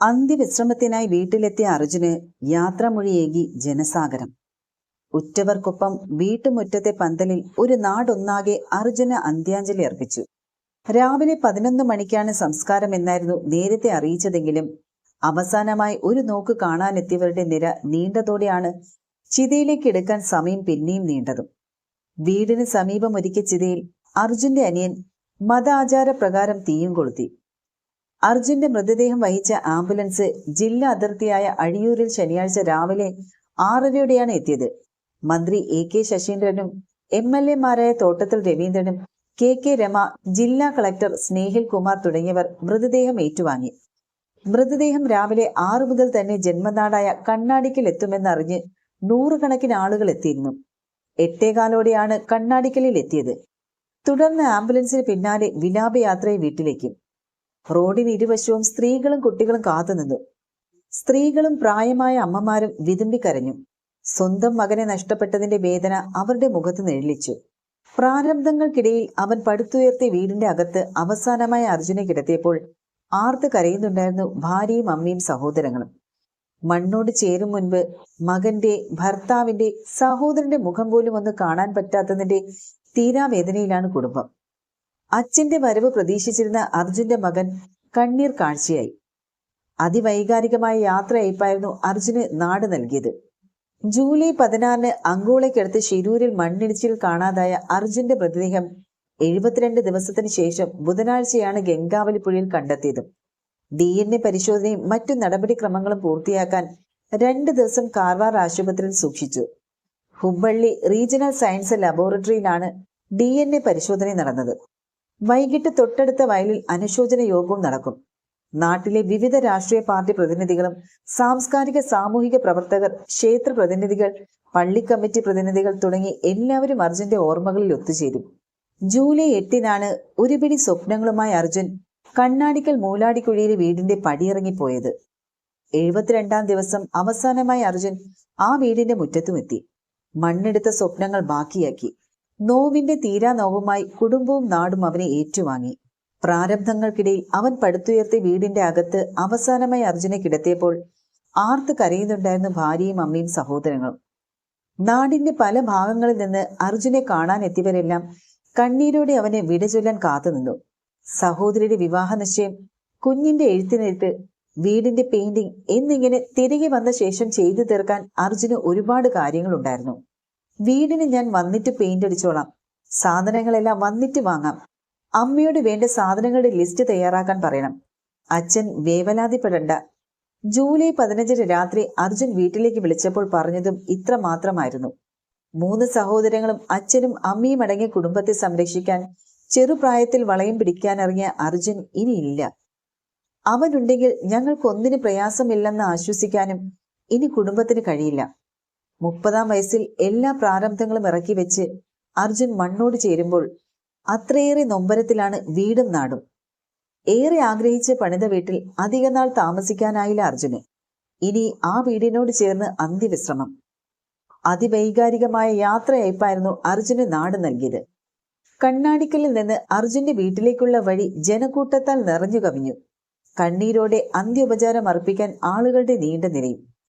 അന്ത്യവിശ്രമത്തിനായി വീട്ടിലെത്തിയ അർജുന് യാത്രാമൊഴിയേകി ജനസാഗരം. ഉറ്റവർക്കൊപ്പം വീട്ടുമുറ്റത്തെ പന്തലിൽ ഒരു നാടൊന്നാകെ അർജുന അന്ത്യാഞ്ജലി അർപ്പിച്ചു. രാവിലെ പതിനൊന്ന് മണിക്കാണ് സംസ്കാരം എന്നായിരുന്നു നേരത്തെ അറിയിച്ചതെങ്കിലും അവസാനമായി ഒരു നോക്ക് കാണാനെത്തിയവരുടെ നിര നീണ്ടതോടെയാണ് ചിതയിലേക്ക് എടുക്കാൻ സമയം പിന്നെയും നീണ്ടതും. വീടിന് സമീപം ഒരുക്കിയ ചിതയിൽ അർജുന്റെ അനിയൻ മതാചാര പ്രകാരം തീയും കൊളുത്തി. അർജുന്റെ മൃതദേഹം വഹിച്ച ആംബുലൻസ് ജില്ലാ അതിർത്തിയായ അഴിയൂരിൽ ശനിയാഴ്ച രാവിലെ ആറരയോടെയാണ് എത്തിയത്. മന്ത്രി എ കെ ശശീന്ദ്രനും എം എൽ എമാരായ തോട്ടത്തിൽ രവീന്ദ്രനും കെ കെ രമ ജില്ലാ കളക്ടർ സ്നേഹിൽ കുമാർ തുടങ്ങിയവർ മൃതദേഹം ഏറ്റുവാങ്ങി. മൃതദേഹം രാവിലെ ആറു മുതൽ തന്നെ ജന്മനാടായ കണ്ണാടിക്കൽ എത്തുമെന്നറിഞ്ഞ് നൂറുകണക്കിന് ആളുകൾ എത്തിയിരുന്നു. എട്ടേകാലോടെയാണ് കണ്ണാടിക്കലിൽ എത്തിയത്. തുടർന്ന് ആംബുലൻസിന് പിന്നാലെ വിലാപയാത്രയെ വീട്ടിലേക്ക്. റോഡിന് ഇരുവശവും സ്ത്രീകളും കുട്ടികളും കാത്തുനിന്നു സ്ത്രീകളും പ്രായമായ അമ്മമാരും വിതുമ്പിക്കരഞ്ഞു. സ്വന്തം മകനെ നഷ്ടപ്പെട്ടതിന്റെ വേദന അവരുടെ മുഖത്ത് നിഴലിച്ചു. പ്രാരബ്ധങ്ങൾക്കിടയിൽ അവൻ പടുത്തുയർത്തിയ വീടിന്റെ അകത്ത് അവസാനമായി അർജുനെ കിടത്തിയപ്പോൾ ആർത്ത് കരയുന്നുണ്ടായിരുന്നു ഭാര്യയും അമ്മയും സഹോദരങ്ങളും. മണ്ണോട് ചേരും മുൻപ് മകന്റെ ഭർത്താവിന്റെ സഹോദരന്റെ മുഖം പോലും ഒന്ന് കാണാൻ പറ്റാത്തതിന്റെ തീരാവേദനയിലാണ് കുടുംബം. അച്ഛന്റെ വരവ് പ്രതീക്ഷിച്ചിരുന്ന അർജുന്റെ മകൻ കണ്ണീർ കാഴ്ചയായി. അതിവൈകാരികമായ യാത്രയയപ്പായിരുന്നു അർജുന് നാട് നൽകിയത്. ജൂലൈ പതിനാറിന് അങ്കോളയ്ക്കടുത്ത് ശിരൂരിൽ മണ്ണിടിച്ചിൽ കാണാതായ അർജുന്റെ മൃതദേഹം എഴുപത്തിരണ്ട് ദിവസത്തിന് ശേഷം ബുധനാഴ്ചയാണ് ഗംഗാവലി പുഴയിൽ കണ്ടെത്തിയത്. ഡി എൻ എ പരിശോധനയും മറ്റു നടപടിക്രമങ്ങളും പൂർത്തിയാക്കാൻ രണ്ട് ദിവസം കാർവാർ ആശുപത്രിയിൽ സൂക്ഷിച്ചു. ഹുബ്ബള്ളി റീജിയണൽ സയൻസ് ലബോറട്ടറിയിലാണ് ഡി എൻ എ പരിശോധന നടന്നത്. വൈകിട്ട് തൊട്ടടുത്ത വയലിൽ അനുശോചന യോഗവും നടക്കും. നാട്ടിലെ വിവിധ രാഷ്ട്രീയ പാർട്ടി പ്രതിനിധികളും സാംസ്കാരിക സാമൂഹിക പ്രവർത്തകർ ക്ഷേത്ര പ്രതിനിധികൾ പള്ളി കമ്മിറ്റി പ്രതിനിധികൾ തുടങ്ങി എല്ലാവരും അർജുന്റെ ഓർമ്മകളിൽ ഒത്തുചേരും. ജൂലൈ എട്ടിനാണ് ഒരു പിടി സ്വപ്നങ്ങളുമായി അർജുൻ കണ്ണാടിക്കൽ മൂലാടിക്കുഴിയിലെ വീടിന്റെ പടിയിറങ്ങിപ്പോയത്. എഴുപത്തിരണ്ടാം ദിവസം അവസാനമായി അർജുൻ ആ വീടിന്റെ മുറ്റത്തുമെത്തി. മണ്ണെടുത്ത സ്വപ്നങ്ങൾ ബാക്കിയാക്കി. നോവിന്റെ തീരാ നോവുമായി കുടുംബവും നാടും അവനെ ഏറ്റുവാങ്ങി. പ്രാരബ്ധങ്ങൾക്കിടയിൽ അവൻ പടുത്തുയർത്തി വീടിന്റെ അകത്ത് അവസാനമായി അർജുനെ കിടത്തിയപ്പോൾ ആർത്ത് കരയുന്നുണ്ടായിരുന്നു ഭാര്യയും അമ്മയും സഹോദരങ്ങളും. നാടിന്റെ പല ഭാഗങ്ങളിൽ നിന്ന് അർജുനെ കാണാൻ എത്തിയവരെല്ലാം കണ്ണീരോടെ അവനെ വിടചൊല്ലാൻ കാത്തുനിന്നു സഹോദരിയുടെ വിവാഹ നിശ്ചയം കുഞ്ഞിന്റെ എഴുത്തിനെഴുത്ത് വീടിന്റെ പെയിന്റിംഗ് എന്നിങ്ങനെ തിരികെ വന്ന ശേഷം ചെയ്തു തീർക്കാൻ അർജുന് ഒരുപാട് കാര്യങ്ങളുണ്ടായിരുന്നു. വീടിന് ഞാൻ വന്നിട്ട് പെയിന്റ് അടിച്ചോളാം. സാധനങ്ങളെല്ലാം വന്നിട്ട് വാങ്ങാം. അമ്മയോട് വേണ്ട സാധനങ്ങളുടെ ലിസ്റ്റ് തയ്യാറാക്കാൻ പറയണം. അച്ഛൻ വേവലാതിപ്പെടണ്ട. ജൂലൈ പതിനഞ്ചിന് രാത്രി അർജുൻ വീട്ടിലേക്ക് വിളിച്ചപ്പോൾ പറഞ്ഞതും ഇത്ര മാത്രമായിരുന്നു. മൂന്ന് സഹോദരങ്ങളും അച്ഛനും അമ്മയും അടങ്ങിയ കുടുംബത്തെ സംരക്ഷിക്കാൻ ചെറുപ്രായത്തിൽ വളയം പിടിക്കാനിറങ്ങിയ അർജുൻ ഇനിയില്ല. അവനുണ്ടെങ്കിൽ ഞങ്ങൾക്കൊന്നിന് പ്രയാസമില്ലെന്ന് ആശ്വസിക്കാനും ഇനി കുടുംബത്തിന് കഴിയില്ല. മുപ്പതാം വയസ്സിൽ എല്ലാ പ്രാരബ്ധങ്ങളും ഇറക്കി വെച്ച് അർജുൻ മണ്ണോട് ചേരുമ്പോൾ അത്രയേറെ നൊമ്പരത്തിലാണ് വീടും നാടും. ഏറെ ആഗ്രഹിച്ച് പണിത വീട്ടിൽ അധികനാൾ താമസിക്കാനായില്ല അർജുന്. ഇനി ആ വീടിനോട് ചേർന്ന് അന്ത്യവിശ്രമം. അതിവൈകാരികമായ യാത്രയയപ്പായിരുന്നു അർജുന് നാട് നൽകിയത്. കണ്ണാടിക്കലിൽ നിന്ന് അർജുന്റെ വീട്ടിലേക്കുള്ള വഴി ജനക്കൂട്ടത്താൽ നിറഞ്ഞു കവിഞ്ഞു. കണ്ണീരോടെ അന്ത്യോപചാരം അർപ്പിക്കാൻ ആളുകളുടെ നീണ്ട നിരയും.